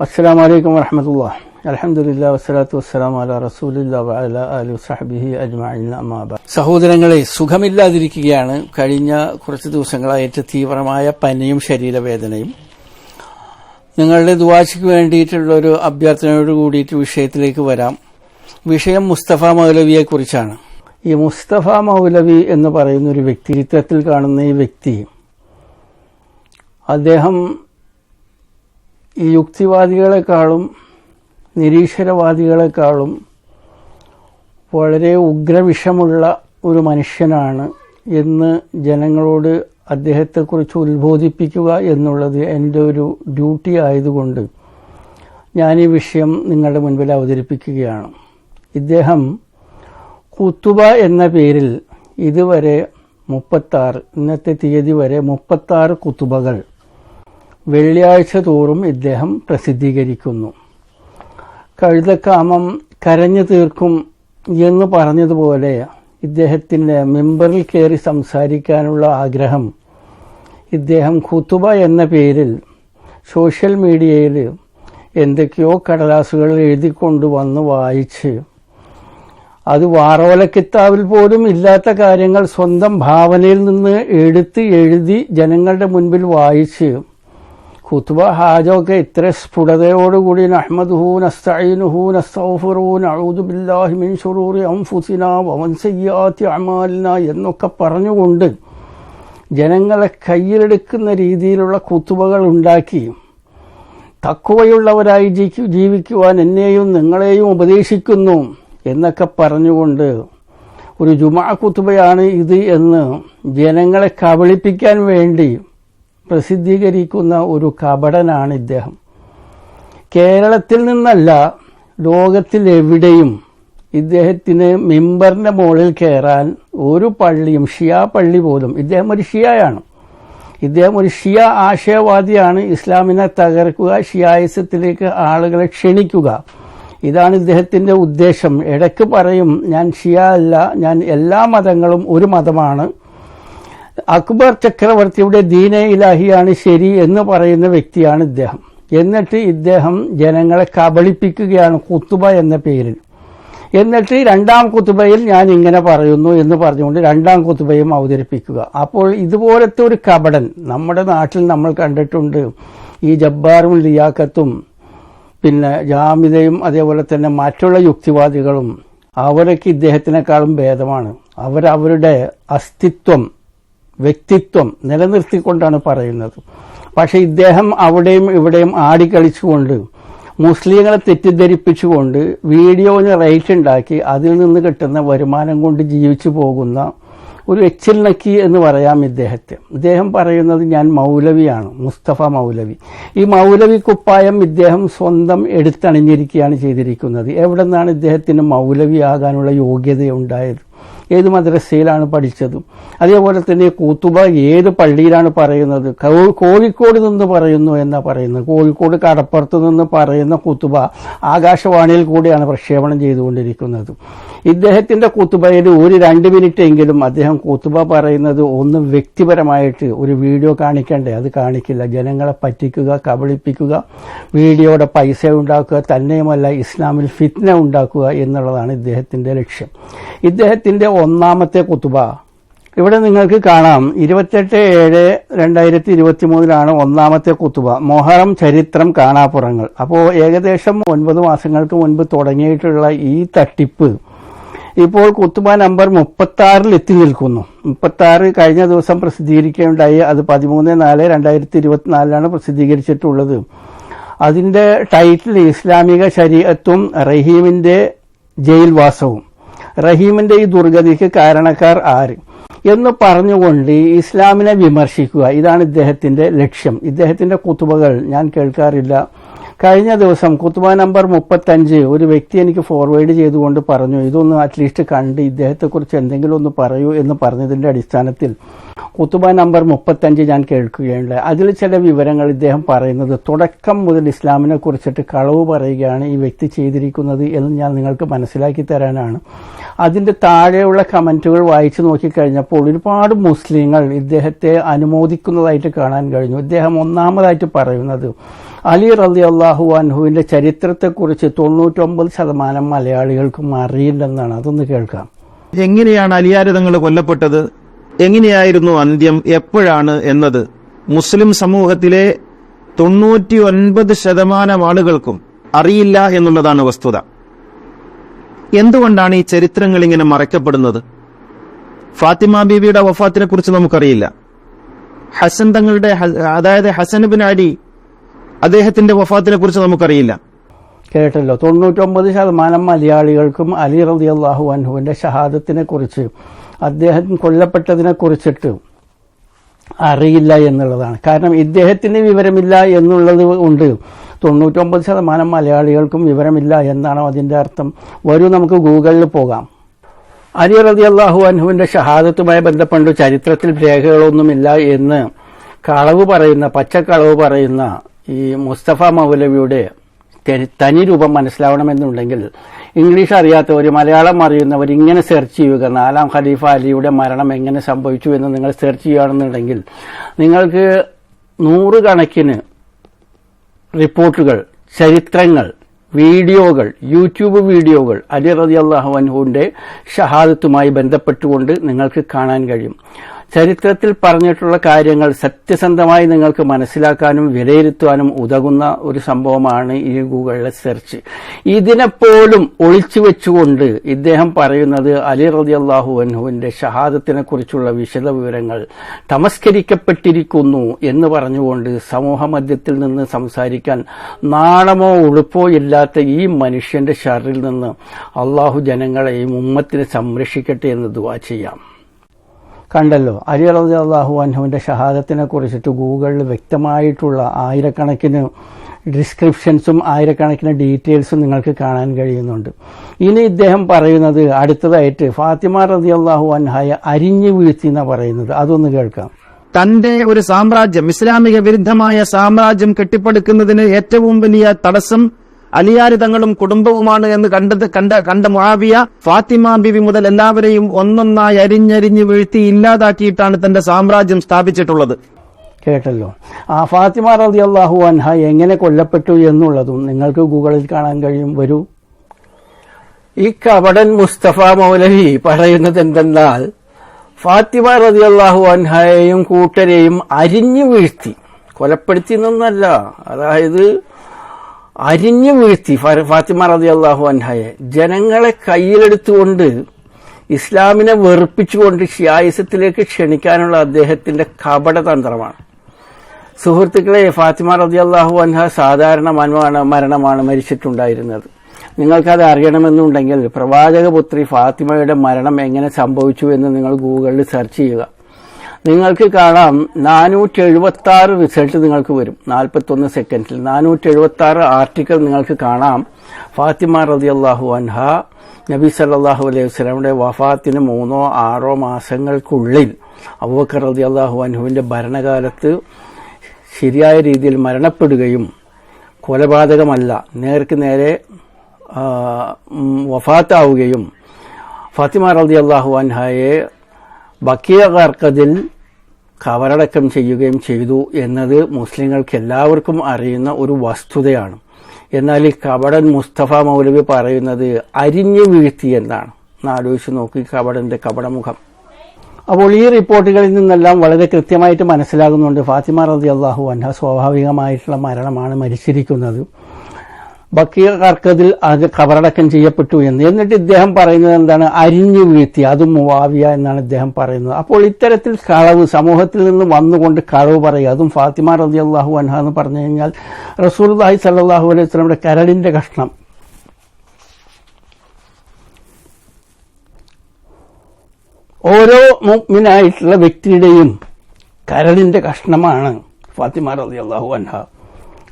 അസ്സാം വലൈക്കും വരഹമത്തുള്ള അലഹമുല്ല വസ്സലാത്തു വസ്സലാം അല റസൂലില്ല വഅല അലി സഹബിഹി അജ്മഈൻ അമ്മാബ സഹോദരങ്ങളെ സുഖമില്ലാതിരിക്കുകയാണ്. കഴിഞ്ഞ കുറച്ച് ദിവസങ്ങളായിട്ട് തീവ്രമായ പനിയും ശരീരവേദനയും. നിങ്ങളുടെ ദുവാശയ്ക്ക് വേണ്ടിയിട്ടുള്ള ഒരു അഭ്യർത്ഥനയോട് കൂടിയിട്ട് വിഷയത്തിലേക്ക് വരാം. വിഷയം മുസ്തഫ മൗലവിയെ കുറിച്ചാണ്. ഈ മുസ്തഫ മൗലവി എന്ന് പറയുന്ന ഒരു വ്യക്തി ചിത്രത്തിൽ കാണുന്ന ഈ വ്യക്തി അദ്ദേഹം ഈ യുക്തിവാദികളെക്കാളും നിരീശ്വരവാദികളെക്കാളും വളരെ ഉഗ്രവിഷമുള്ള ഒരു മനുഷ്യനാണ് എന്ന് ജനങ്ങളോട് അദ്ദേഹത്തെക്കുറിച്ച് ഉത്ബോധിപ്പിക്കുക എന്നുള്ളത് എന്റെ ഒരു ഡ്യൂട്ടി ആയതുകൊണ്ട് ഞാൻ ഈ വിഷയം നിങ്ങളുടെ മുൻപിൽ അവതരിപ്പിക്കുകയാണ്. ഇദ്ദേഹം കുത്തുബ എന്ന പേരിൽ ഇതുവരെ മുപ്പത്താറ് ഇന്നത്തെ തീയതി വരെ മുപ്പത്താറ് കുത്തുബകൾ വെള്ളിയാഴ്ച തോറും ഇദ്ദേഹം പ്രസിദ്ധീകരിക്കുന്നു. കഴുതക്കാമം കരഞ്ഞു തീർക്കും എന്ന് പറഞ്ഞതുപോലെ ഇദ്ദേഹത്തിന്റെ മെമ്പറിൽ കയറി സംസാരിക്കാനുള്ള ആഗ്രഹം ഇദ്ദേഹം ഖുത്തുബ എന്ന പേരിൽ സോഷ്യൽ മീഡിയയിൽ എന്തൊക്കെയോ കടലാസുകൾ എഴുതിക്കൊണ്ട് വന്ന് വായിച്ച് അത് വാറോലക്കിത്താവിൽ പോലും ഇല്ലാത്ത കാര്യങ്ങൾ സ്വന്തം ഭാവനയിൽ നിന്ന് എടുത്ത് എഴുതി ജനങ്ങളുടെ മുൻപിൽ വായിച്ച് ഖുത്ബ ഹാജൊക്കെ ഇത്ര സ്ഫുടതയോടുകൂടി നഹ്മദുഹു നസ്തഈനുഹു നസ്തഗ്ഫിറു നഊദു ബില്ലാഹി മിൻ ശുറൂറി അൻഫുസിനാ വമൻ സയ്യാത്തി അമാലിന എന്നൊക്കെ പറഞ്ഞുകൊണ്ട് ജനങ്ങളെ കയ്യിലെടുക്കുന്ന രീതിയിലുള്ള കുത്തുബകൾ ഉണ്ടാക്കി തക്കുവയുള്ളവരായി ജീവിക്കുവാൻ എന്നെയും നിങ്ങളെയും ഉപദേശിക്കുന്നു എന്നൊക്കെ പറഞ്ഞുകൊണ്ട് ഒരു ജുമാ കുത്തുബയാണ് ഇത് എന്ന് ജനങ്ങളെ കബളിപ്പിക്കാൻ വേണ്ടി പ്രസിദ്ധീകരിക്കുന്ന ഒരു കപടനാണ് ഇദ്ദേഹം. കേരളത്തിൽ നിന്നല്ല ലോകത്തിൽ എവിടെയും ഇദ്ദേഹത്തിന് മിമ്പറിന്റെ മുകളിൽ കയറാൻ ഒരു പള്ളിയും ഷിയ പള്ളി പോലും. ഇദ്ദേഹം ഒരു ഷിയായാണ്. ഇദ്ദേഹം ഒരു ഷിയ ആശയവാദിയാണ്. ഇസ്ലാമിനെ തകർക്കുക ഷിയായിസത്തിലേക്ക് ആളുകളെ ക്ഷണിക്കുക. ഇതാണ് ഇദ്ദേഹത്തിന്റെ ഉദ്ദേശം. ഇടയ്ക്ക് പറയും ഞാൻ ഷിയ അല്ല ഞാൻ എല്ലാ മതങ്ങളും ഒരു മതമാണ്. അക്ബർ ചക്രവർത്തിയുടെ ദീന ഇലാഹിയാണ് ശരി എന്ന് പറയുന്ന വ്യക്തിയാണ് ഇദ്ദേഹം. എന്നിട്ട് ഇദ്ദേഹം ജനങ്ങളെ കബളിപ്പിക്കുകയാണ് കുത്തുബ എന്ന പേരിൽ. എന്നിട്ട് രണ്ടാം കുത്തുബയിൽ ഞാൻ ഇങ്ങനെ പറയുന്നു എന്ന് പറഞ്ഞുകൊണ്ട് രണ്ടാം കുത്തുബയും അവതരിപ്പിക്കുക. അപ്പോൾ ഇതുപോലത്തെ ഒരു കപടൻ നമ്മുടെ നാട്ടിൽ നമ്മൾ കണ്ടിട്ടുണ്ട്. ഈ ജബ്ബാറും ലിയാക്കത്തും പിന്നെ ജാമിതയും അതേപോലെ തന്നെ മറ്റുള്ള യുക്തിവാദികളും അവരൊക്കെ ഇദ്ദേഹത്തിനേക്കാളും ഭേദമാണ്. അവരവരുടെ അസ്തിത്വം വ്യക്തിത്വം നിലനിർത്തിക്കൊണ്ടാണ് പറയുന്നത്. പക്ഷെ ഇദ്ദേഹം അവിടെയും ഇവിടെയും ആടിക്കളിച്ചുകൊണ്ട് മുസ്ലിങ്ങളെ തെറ്റിദ്ധരിപ്പിച്ചുകൊണ്ട് വീഡിയോന് റേറ്റ് ഉണ്ടാക്കി അതിൽ നിന്ന് കിട്ടുന്ന വരുമാനം കൊണ്ട് ജീവിച്ചു പോകുന്ന ഒരു എച്ചിൽ നക്കി എന്ന് പറയാം ഇദ്ദേഹത്തെ. ഇദ്ദേഹം പറയുന്നത് ഞാൻ മൗലവിയാണ് മുസ്തഫ മൗലവി. ഈ മൗലവി കുപ്പായം ഇദ്ദേഹം സ്വന്തം എടുത്തണിഞ്ഞിരിക്കുകയാണ് ചെയ്തിരിക്കുന്നത്. എവിടെ നിന്നാണ് ഇദ്ദേഹത്തിന് മൗലവിയാകാനുള്ള യോഗ്യതയുണ്ടായത്? ഏത് മദ്രസയിലാണ് പഠിച്ചത്. അതേപോലെ തന്നെ കൂത്തുബ ഏത് പള്ളിയിലാണ് പറയുന്നത്? കോഴിക്കോട് നിന്ന് പറയുന്നു എന്നാ പറയുന്നത്. കോഴിക്കോട് കടപ്പുറത്ത് നിന്ന് പറയുന്ന കുത്തുബ ആകാശവാണിയിൽ കൂടിയാണ് പ്രക്ഷേപണം ചെയ്തുകൊണ്ടിരിക്കുന്നത്. ഇദ്ദേഹത്തിന്റെ കൂത്തുബയിൽ ഒരു രണ്ട് മിനിറ്റ് എങ്കിലും അദ്ദേഹം കുത്തുബ പറയുന്നത് ഒന്ന് വ്യക്തിപരമായിട്ട് ഒരു വീഡിയോ കാണിക്കണ്ടേ? അത് കാണിക്കില്ല. ജനങ്ങളെ പറ്റിക്കുക കബളിപ്പിക്കുക വീഡിയോയുടെ പൈസ ഉണ്ടാക്കുക തന്നെയുമല്ല ഇസ്ലാമിൽ ഫിത്ന ഉണ്ടാക്കുക എന്നുള്ളതാണ് ഇദ്ദേഹത്തിന്റെ ലക്ഷ്യം. ഇദ്ദേഹത്തിന്റെ ഒന്നാമത്തെ കുത്തുബ. ഇവിടെ നിങ്ങൾക്ക് കാണാം. ഇരുപത്തെട്ട് ഏഴ് രണ്ടായിരത്തി ഇരുപത്തി മൂന്നിലാണ് ഒന്നാമത്തെ കുത്തുബ. മൊഹറം ചരിത്രം കാണാപ്പുറങ്ങൾ. അപ്പോൾ ഏകദേശം ഒൻപത് മാസങ്ങൾക്ക് മുൻപ് തുടങ്ങിയിട്ടുള്ള ഈ തട്ടിപ്പ് ഇപ്പോൾ കുത്തുബ നമ്പർ മുപ്പത്തി ആറിൽ എത്തി നിൽക്കുന്നു. മുപ്പത്തി ആറ് കഴിഞ്ഞ ദിവസം പ്രസിദ്ധീകരിക്കുകയുണ്ടായി. അത് പതിമൂന്ന് നാല് രണ്ടായിരത്തി ഇരുപത്തിനാലിലാണ് പ്രസിദ്ധീകരിച്ചിട്ടുള്ളത്. അതിന്റെ ടൈറ്റിൽ ഇസ്ലാമിക ശരീരത്തും റഹീമിന്റെ ജയിൽവാസവും. റഹീമിന്റെ ഈ ദുർഗതിക്ക് കാരണക്കാർ ആര്? എന്ന് പറഞ്ഞുകൊണ്ട് ഇസ്ലാമിനെ വിമർശിക്കുക. ഇതാണ് ഇദ്ദേഹത്തിന്റെ ലക്ഷ്യം. ഇദ്ദേഹത്തിന്റെ കുത്തുബകൾ ഞാൻ കേൾക്കാറില്ല. കഴിഞ്ഞ ദിവസം കുത്തുബ നമ്പർ മുപ്പത്തഞ്ച് ഒരു വ്യക്തി എനിക്ക് ഫോർവേഡ് ചെയ്തുകൊണ്ട് പറഞ്ഞു ഇതൊന്ന് അറ്റ്ലീസ്റ്റ് കണ്ട് ഇദ്ദേഹത്തെക്കുറിച്ച് എന്തെങ്കിലും ഒന്ന് പറയൂ എന്ന് പറഞ്ഞതിന്റെ അടിസ്ഥാനത്തിൽ കുത്തുബ നമ്പർ മുപ്പത്തഞ്ച് ഞാൻ കേൾക്കുകയുണ്ട് അതിൽ ചില വിവരങ്ങൾ ഇദ്ദേഹം പറയുന്നത് തുടക്കം മുതൽ ഇസ്ലാമിനെ കുറിച്ചിട്ട് കളവ് പറയുകയാണ് ഈ വ്യക്തി ചെയ്തിരിക്കുന്നത് എന്ന് ഞാൻ നിങ്ങൾക്ക് മനസ്സിലാക്കി തരാനാണ്. അതിന്റെ താഴെയുള്ള കമന്റുകൾ വായിച്ചു നോക്കിക്കഴിഞ്ഞപ്പോൾ ഒരുപാട് മുസ്ലിങ്ങൾ ഇദ്ദേഹത്തെ അനുമോദിക്കുന്നതായിട്ട് കാണാൻ കഴിഞ്ഞു. ഇദ്ദേഹം ഒന്നാമതായിട്ട് പറയുന്നത് അലി റലി അൻഹുവിന്റെ ചരിത്രത്തെക്കുറിച്ച് തൊണ്ണൂറ്റൊമ്പത് ശതമാനം മലയാളികൾക്കും അറിയില്ലെന്നാണ്. അതൊന്ന് കേൾക്കാം. എങ്ങനെയാണ് അലിയാരതങ്ങൾ കൊല്ലപ്പെട്ടത്? എങ്ങനെയായിരുന്നു അന്ത്യം? എപ്പോഴാണ് എന്നത്? മുസ്ലിം സമൂഹത്തിലെ തൊണ്ണൂറ്റി ഒൻപത് ശതമാനം ആളുകൾക്കും അറിയില്ല എന്നുള്ളതാണ് വസ്തുത. എന്തുകൊണ്ടാണ് ഈ ചരിത്രങ്ങൾ ഇങ്ങനെ മറയ്ക്കപ്പെടുന്നത്? ഫാത്തിമ ബീവിയുടെ വഫാത്തിനെ കുറിച്ച് നമുക്കറിയില്ല. ഹസൻ തങ്ങളുടെ അതായത് ഹസൻ ബിൻ അലി അദ്ദേഹത്തിന്റെ വഫാത്തിനെ കുറിച്ച് നമുക്കറിയില്ല. കേട്ടല്ലോ. തൊണ്ണൂറ്റൊമ്പത് ശതമാനം മലയാളികൾക്കും അലി റതി അള്ളാഹു അൻഹുവിന്റെ ഷഹാദത്തിനെ കുറിച്ച് അദ്ദേഹം കൊല്ലപ്പെട്ടതിനെ കുറിച്ചിട്ട് അറിയില്ല എന്നുള്ളതാണ്. കാരണം ഇദ്ദേഹത്തിന് വിവരമില്ല എന്നുള്ളത് ഉണ്ട്. തൊണ്ണൂറ്റൊമ്പത് ശതമാനം മലയാളികൾക്കും വിവരമില്ല എന്നാണോ അതിന്റെ അർത്ഥം? വരൂ നമുക്ക് ഗൂഗിളിൽ പോകാം. അലി റതി അള്ളാഹു അൻഹുവിന്റെ ഷഹാദത്തുമായി ബന്ധപ്പെട്ട് ചരിത്രത്തിൽ രേഖകളൊന്നുമില്ല എന്ന് കളവ് പറയുന്ന പച്ചക്കളവ് പറയുന്ന ഈ മുസ്തഫ മൗലവിയുടെ തനി രൂപം മനസ്സിലാവണമെന്നുണ്ടെങ്കിൽ ഇംഗ്ലീഷ് അറിയാത്തവർ മലയാളം അറിയുന്നവർ ഇങ്ങനെ സെർച്ച് ചെയ്യുക നാലാം ഖലീഫ അലിയുടെ മരണം എങ്ങനെ സംഭവിച്ചു എന്ന് നിങ്ങൾ സെർച്ച് ചെയ്യുകയാണെന്നുണ്ടെങ്കിൽ നിങ്ങൾക്ക് നൂറുകണക്കിന് റിപ്പോർട്ടുകൾ ചരിത്രങ്ങൾ വീഡിയോകൾ യൂട്യൂബ് വീഡിയോകൾ അലി റതി അള്ളാഹു അൻഹുവിന്റെ ഷഹാദത്തുമായി ബന്ധപ്പെട്ടുകൊണ്ട് നിങ്ങൾക്ക് കാണാൻ കഴിയും. ചരിത്രത്തിൽ പറഞ്ഞിട്ടുള്ള കാര്യങ്ങൾ സത്യസന്ധമായി നിങ്ങൾക്ക് മനസ്സിലാക്കാനും വിലയിരുത്താനും ഉതകുന്ന ഒരു സംഭവമാണ് ഈ ഗൂഗിളിലെ സെർച്ച്. ഇതിനെപ്പോലും ഒളിച്ചു വെച്ചുകൊണ്ട് ഇദ്ദേഹം പറയുന്നത് അലി റതി അള്ളാഹു അൻഹുവിന്റെ ഷഹാദത്തിനെ കുറിച്ചുള്ള വിശദ വിവരങ്ങൾ തമസ്കരിക്കപ്പെട്ടിരിക്കുന്നു എന്ന് പറഞ്ഞുകൊണ്ട് സമൂഹമധ്യത്തിൽ നിന്ന് സംസാരിക്കാൻ നാണമോ ഉളുപ്പോ ഇല്ലാത്ത ഈ മനുഷ്യന്റെ ഷറിൽ നിന്ന് അള്ളാഹു ഈ ഉമ്മത്തിനെ സംരക്ഷിക്കട്ടെ എന്ന് ദുവാ ചെയ്യാം. കണ്ടല്ലോ. അലി അലി അള്ളാഹു അൻഹുവിന്റെ ഷഹാദത്തിനെ കുറിച്ചിട്ട് ഗൂഗിളിൽ വ്യക്തമായിട്ടുള്ള ആയിരക്കണക്കിന് ഡിസ്ക്രിപ്ഷൻസും ആയിരക്കണക്കിന് ഡീറ്റെയിൽസും നിങ്ങൾക്ക് കാണാൻ കഴിയുന്നുണ്ട്. ഇനി ഇദ്ദേഹം പറയുന്നത് അടുത്തതായിട്ട് ഫാത്തിമ റതി അള്ളാഹു അൻഹായ അരിഞ്ഞു വീഴ്ത്തി എന്നാണ് പറയുന്നത്. അതൊന്ന് കേൾക്കാം. തന്റെ ഒരു സാമ്രാജ്യം ഇസ്ലാമിക വിരുദ്ധമായ സാമ്രാജ്യം കെട്ടിപ്പടുക്കുന്നതിന് ഏറ്റവും വലിയ തടസ്സം അലിയാരി തങ്ങളും കുടുംബവുമാണ് എന്ന് കണ്ടത് കണ്ട കണ്ട മുആവിയ ഫാത്തിമ ബിവി മുതൽ എല്ലാവരെയും ഒന്നൊന്നായി അരിഞ്ഞരിഞ്ഞ് വീഴ്ത്തി ഇല്ലാതാക്കിയിട്ടാണ് തന്റെ സാമ്രാജ്യം സ്ഥാപിച്ചിട്ടുള്ളത്. കേട്ടല്ലോ. ആ ഫാത്തിമ റതി അള്ളാഹു അൻഹ എങ്ങനെ കൊല്ലപ്പെട്ടു എന്നുള്ളതും നിങ്ങൾക്ക് ഗൂഗിളിൽ കാണാൻ കഴിയും. വരൂ. ഈ കവടൻ മുസ്തഫ മൗലവി പറയുന്നത് എന്തെന്നാൽ ഫാത്തിമ റതി അള്ളാഹു അൻഹയെയും കൂട്ടരെയും അരിഞ്ഞു വീഴ്ത്തി കൊലപ്പെടുത്തി എന്നല്ല അതായത് അരിഞ്ഞു വീഴ്ത്തി ഫാത്തിമ റതി അള്ളാഹു അൻഹയെ ജനങ്ങളെ കയ്യിലെടുത്തുകൊണ്ട് ഇസ്ലാമിനെ വെറുപ്പിച്ചുകൊണ്ട് ഷിയായിസത്തിലേക്ക് ക്ഷണിക്കാനുള്ള അദ്ദേഹത്തിന്റെ കപടതന്ത്രമാണ്. സുഹൃത്തുക്കളെ ഫാത്തിമ റതി അള്ളാഹു അൻഹ സാധാരണ മരണമാണ് മരണമാണ് മരിച്ചിട്ടുണ്ടായിരുന്നത്. നിങ്ങൾക്കത് അറിയണമെന്നുണ്ടെങ്കിൽ പ്രവാചകപുത്രി ഫാത്തിമയുടെ മരണം എങ്ങനെ സംഭവിച്ചു എന്ന് നിങ്ങൾ ഗൂഗിളിൽ സെർച്ച് ചെയ്യുക. നിങ്ങൾക്ക് കാണാം നാനൂറ്റി എഴുപത്തി ആറ് റിസൾട്ട് നിങ്ങൾക്ക് വരും. നാൽപ്പത്തൊന്ന് സെക്കൻഡിൽ നാനൂറ്റി എഴുപത്തി ആറ് ആർട്ടിക്കിൾ നിങ്ങൾക്ക് കാണാം. ഫാത്തിമ റതി അള്ളാഹു അൻഹ നബി സല്ലാഹു അലൈഹി വസ്ലമിയുടെ വഫാത്തിന് മൂന്നോ ആറോ മാസങ്ങൾക്കുള്ളിൽ അബൂബക്കർ റതി അള്ളാഹു അൻഹുവിന്റെ ഭരണകാലത്ത് ശരിയായ രീതിയിൽ മരണപ്പെടുകയും കൊലപാതകമല്ല നേർക്ക് നേരെ വഫാത്താവുകയും ഫാത്തിമ റതി അള്ളാഹു അൻഹയെ ബക്കിയ കർക്കതിൽ കവറടക്കം ചെയ്യുകയും ചെയ്തു എന്നത് മുസ്ലിങ്ങൾക്ക് എല്ലാവർക്കും അറിയുന്ന ഒരു വസ്തുതയാണ്. എന്നാൽ ഈ കപടൻ മുസ്തഫ മൗലവി പറയുന്നത് അരിഞ്ഞു വീഴ്ത്തി എന്നാണ്. ആലോചിച്ച് നോക്കി കപടന്റെ കപടമുഖം. അപ്പോൾ ഈ റിപ്പോർട്ടുകളിൽ നിന്നെല്ലാം വളരെ കൃത്യമായിട്ട് മനസ്സിലാകുന്നുണ്ട് ഫാത്തിമ റതി അള്ളാഹു അൻഹ സ്വാഭാവികമായിട്ടുള്ള മരണമാണ് മരിച്ചിരിക്കുന്നത്. ബക്കിയ കർക്കതിൽ അത് കബറടക്കം ചെയ്യപ്പെട്ടു എന്ന്. എന്നിട്ട് ഇദ്ദേഹം പറയുന്നത് എന്താണ്? അരിഞ്ഞു വീഴ്ത്തി. അതും മുവാവിയ എന്നാണ് ഇദ്ദേഹം പറയുന്നത്. അപ്പോൾ ഇത്തരത്തിൽ കളവ് സമൂഹത്തിൽ നിന്ന് വന്നുകൊണ്ട് കളവ് പറയുക. അതും ഫാത്തിമ റതി അള്ളാഹു അൻഹ എന്ന് പറഞ്ഞു കഴിഞ്ഞാൽ റസൂൽഹി സല്ലാഹു അലൈഹി സ്വലമിയുടെ കരളിന്റെ കഷ്ണം. ഓരോ മുഗ്മിനായിട്ടുള്ള വ്യക്തിയുടെയും കരളിന്റെ കഷ്ണമാണ് ഫാത്തിമ റതി അള്ളാഹു അൻഹ.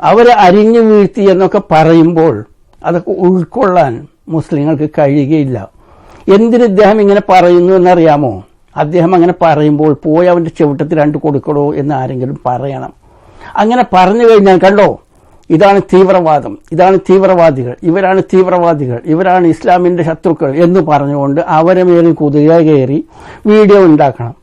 അവരെ അരിഞ്ഞു വീഴ്ത്തി എന്നൊക്കെ പറയുമ്പോൾ അതൊക്കെ ഉൾക്കൊള്ളാൻ മുസ്ലിങ്ങൾക്ക് കഴിയുകയില്ല. എന്തിന് ഇദ്ദേഹം ഇങ്ങനെ പറയുന്നു എന്നറിയാമോ? അദ്ദേഹം അങ്ങനെ പറയുമ്പോൾ പോയി അവന്റെ ചവിട്ടത്തിൽ രണ്ട് കൊടുക്കണോ എന്ന് ആരെങ്കിലും പറയണം. അങ്ങനെ പറഞ്ഞു കഴിഞ്ഞാൽ കണ്ടോ ഇതാണ് തീവ്രവാദം ഇതാണ് തീവ്രവാദികൾ ഇവരാണ് തീവ്രവാദികൾ ഇവരാണ് ഇസ്ലാമിന്റെ ശത്രുക്കൾ എന്ന് പറഞ്ഞുകൊണ്ട് അവരെ മേലിൽ കുതിര കയറി വീഡിയോ ഉണ്ടാക്കണം.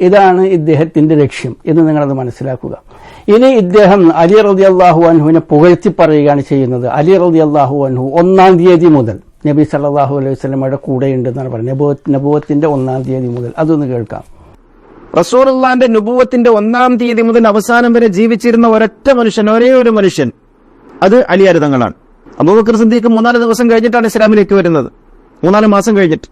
ഇതാണ് ഇദ്ദേഹത്തിന്റെ ലക്ഷ്യം എന്ന് നിങ്ങളത് മനസ്സിലാക്കുക. ഇനി ഇദ്ദേഹം അലി റതി അള്ളാഹു അൻഹുവിനെ പുകഴ്ത്തി പറയുകയാണ് ചെയ്യുന്നത്. അലി റതി അള്ളാഹു അൻഹു ഒന്നാം തീയതി മുതൽ നബി സല്ലാഹു അലൈഹി വസല്ലമയുടെ കൂടെയുണ്ടെന്നാണ് പറയുന്നത്. നബുവത്ത് നബുവത്തിന്റെ ഒന്നാം തീയതി മുതൽ. അതൊന്ന് കേൾക്കാം. റസൂറുള്ളാന്റെ നുപൂവത്തിന്റെ ഒന്നാം തീയതി മുതൽ അവസാനം വരെ ജീവിച്ചിരുന്ന ഒരൊറ്റ മനുഷ്യൻ ഒരേ ഒരു മനുഷ്യൻ അത് അലി അരുതങ്ങളാണ്. അബൂബക്കർ സിദ്ദീഖ് മൂന്നാൽ ദിവസം കഴിഞ്ഞിട്ടാണ് ഇസ്ലാമിലേക്ക് വരുന്നത്. മൂന്നാൽ മാസം കഴിഞ്ഞിട്ട്.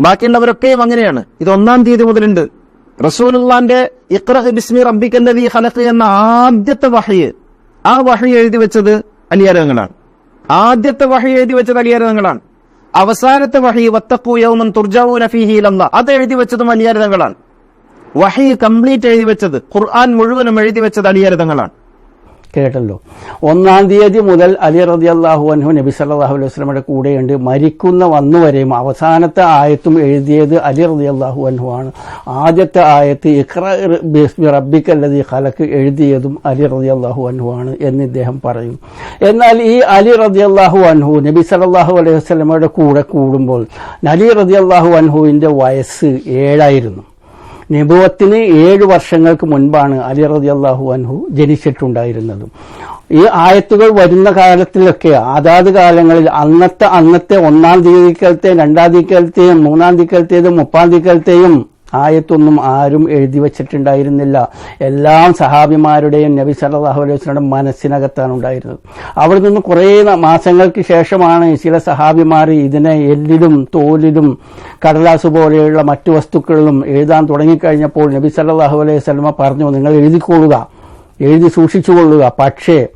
ബാക്കിയുള്ളവരൊക്കെയും അങ്ങനെയാണ്. ഇത് ഒന്നാം തീയതി മുതലുണ്ട്. റസൂലുള്ളാന്റെ ഇഖ്റഹ് ബിസ്മി റബ്ബിക്കല്ലദീ ഖലഖ് എന്ന ആദ്യത്തെ വഹയ് ആ വഹയ് എഴുതി വെച്ചത് അലിയാർ തങ്ങളാണ് ആദ്യത്തെ വഹയ് എഴുതി വെച്ചത് അലിയാർ തങ്ങളാണ് അവസാനത്തെ വഹി വത്തക്കൂ യൗമൻ തുർജാവൂന ഫീഹി ഇലല്ലാ. അത് എഴുതി വെച്ചതും അലിയാർ തങ്ങളാണ് വഹി കംപ്ലീറ്റ് എഴുതി വെച്ചത് ഖുർആൻ മുഴുവനും എഴുതി വെച്ചത് അലിയാർ തങ്ങളാണ് കേട്ടല്ലോ. ഒന്നാം തീയതി മുതൽ അലി റതി അള്ളാഹു അൻഹു നബി സല്ലാഹു അലൈഹി വസ്ലമയുടെ കൂടെയുണ്ട്. മരിക്കുന്ന വന്നുവരെയും അവസാനത്തെ ആയത്തും എഴുതിയത് അലി റതി അള്ളാഹു അൻഹു ആണ്. ആദ്യത്തെ ആയത്ത് ബിസ്മി റബ്ബിക്കല്ലതി ഖലക്ക് എഴുതിയതും അലി റതി അള്ളാഹു അൻഹു ആണ് എന്ന് ഇദ്ദേഹം പറയും. എന്നാൽ ഈ അലി റതി അള്ളാഹു അൻഹു നബി സല്ലല്ലാഹു അലൈഹി വസ്ലമയുടെ കൂടെ കൂടുമ്പോൾ അലി റതി അള്ളാഹു അൻഹുവിന്റെ വയസ്സ് ഏഴായിരുന്നു. നിബുവത്തിന് ഏഴ് വർഷങ്ങൾക്ക് മുൻപാണ് അലി റതി അള്ളാഹു അൻഹു ജനിച്ചിട്ടുണ്ടായിരുന്നത്. ഈ ആയത്തുകൾ വരുന്ന കാലത്തിലൊക്കെ അതാത് കാലങ്ങളിൽ അന്നത്തെ അന്നത്തെ ഒന്നാം തീയതിക്കലത്തെയും രണ്ടാം തീയതിക്കലത്തെയും മൂന്നാം തീയതിക്കലത്തേതും മുപ്പാം തീയതിക്കലത്തെയും ആയത്തൊന്നും ആരും എഴുതി വച്ചിട്ടുണ്ടായിരുന്നില്ല. എല്ലാം സഹാബിമാരുടെയും നബി സല്ലാഹു അലൈഹി വസ്ലയുടെ മനസ്സിനകത്താണ് ഉണ്ടായിരുന്നത്. അവിടെ നിന്ന് കുറേ മാസങ്ങൾക്ക് ശേഷമാണ് ചില സഹാബിമാർ ഇതിനെ എല്ലിലും തോലിലും കടലാസ് പോലെയുള്ള മറ്റു വസ്തുക്കളിലും എഴുതാൻ തുടങ്ങിക്കഴിഞ്ഞപ്പോൾ നബി സല്ലാഹു അലൈഹി വസ്ലമ പറഞ്ഞു നിങ്ങൾ എഴുതിക്കൊള്ളുക. എഴുതി സൂക്ഷിച്ചുകൊള്ളുക. പക്ഷേ